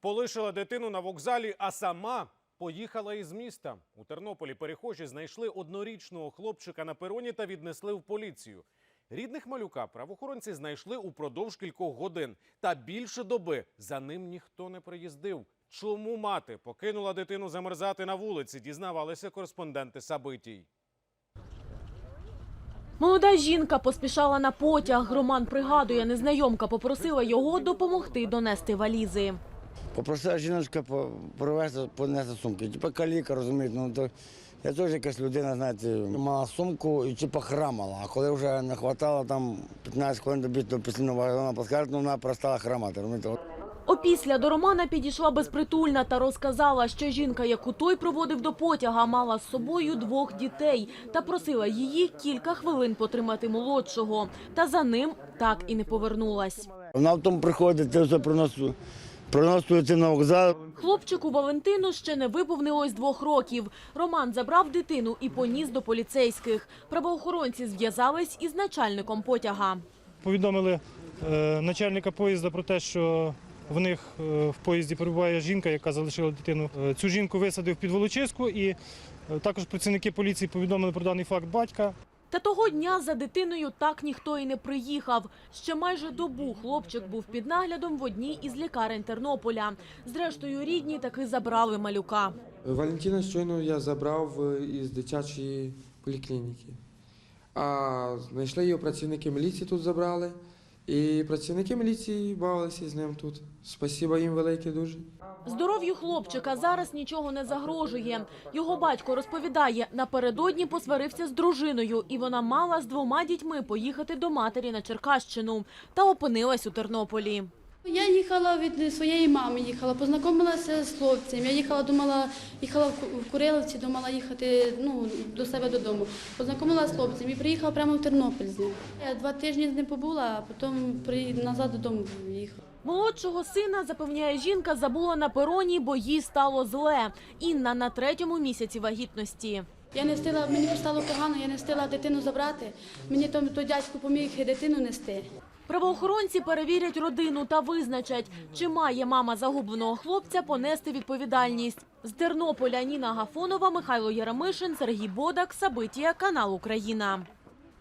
Полишила дитину на вокзалі, а сама поїхала із міста. У Тернополі перехожі знайшли однорічного хлопчика на пероні та віднесли в поліцію. Рідних малюка правоохоронці знайшли упродовж кількох годин. Та більше доби за ним ніхто не приїздив. Чому мати покинула дитину замерзати на вулиці? Дізнавалися кореспонденти Сабитій. Молода жінка поспішала на потяг. Роман пригадує, незнайомка попросила його допомогти донести валізи. Попросила жіночка провести, понести сумки. Типа каліка, розумієте, ну то я теж якась людина, знаєте, мала сумку і типа храмала. А коли вже не хватало там 15 хвилин до до постійного вагона плацкарту, вона перестала храмати. Розумієте? Опісля до Романа підійшла безпритульна та розказала, що жінка, яку той проводив до потяга, мала з собою двох дітей та просила її кілька хвилин потримати молодшого. Та за ним так і не повернулась. Вона в тому приходить, приносить, приносить це на вокзал. Хлопчику Валентину ще не виповнилось двох років. Роман забрав дитину і поніс до поліцейських. Правоохоронці зв'язались із начальником потяга. Повідомили е, начальника поїзда про те, що в них е, в поїзді перебуває жінка, яка залишила дитину. Е, Цю жінку висадив під Волочиську, і також працівники поліції повідомили про даний факт батька. Та того дня за дитиною так ніхто і не приїхав. Ще майже добу хлопчик був під наглядом в одній із лікарень Тернополя. Зрештою, рідні таки забрали малюка. Валентина щойно я забрав е, із дитячої поліклініки. А знайшли його працівники міліції тут забрали. І працівники міліції бавилися з ним тут. Спасіба їм велике дуже. Здоров'ю хлопчика зараз нічого не загрожує. Його батько розповідає, напередодні посварився з дружиною, і вона мала з двома дітьми поїхати до матері на Черкащину та опинилась у Тернополі. Я їхала від своєї мами, їхала, познайомилася з хлопцем. Я їхала, думала, їхала в Ку- в Куриловці, думала їхати ну, до себе додому. Познайомилася з хлопцем і приїхала прямо в Тернопіль з ним. Я два тижні з ним побула, а потім при... назад додому їхала. Молодшого сина, запевняє жінка, забула на пероні, бо їй стало зле. Інна на третьому місяці вагітності. Я не встигла, мені стало погано, я не встигла дитину забрати. Мені там той дядько поміг дитину нести. Правоохоронці перевірять родину та визначать, чи має мама загубленого хлопця понести відповідальність. З Тернополя Ніна Гафонова, Михайло Яремишин, Сергій Бодак, Сабитія, канал Україна.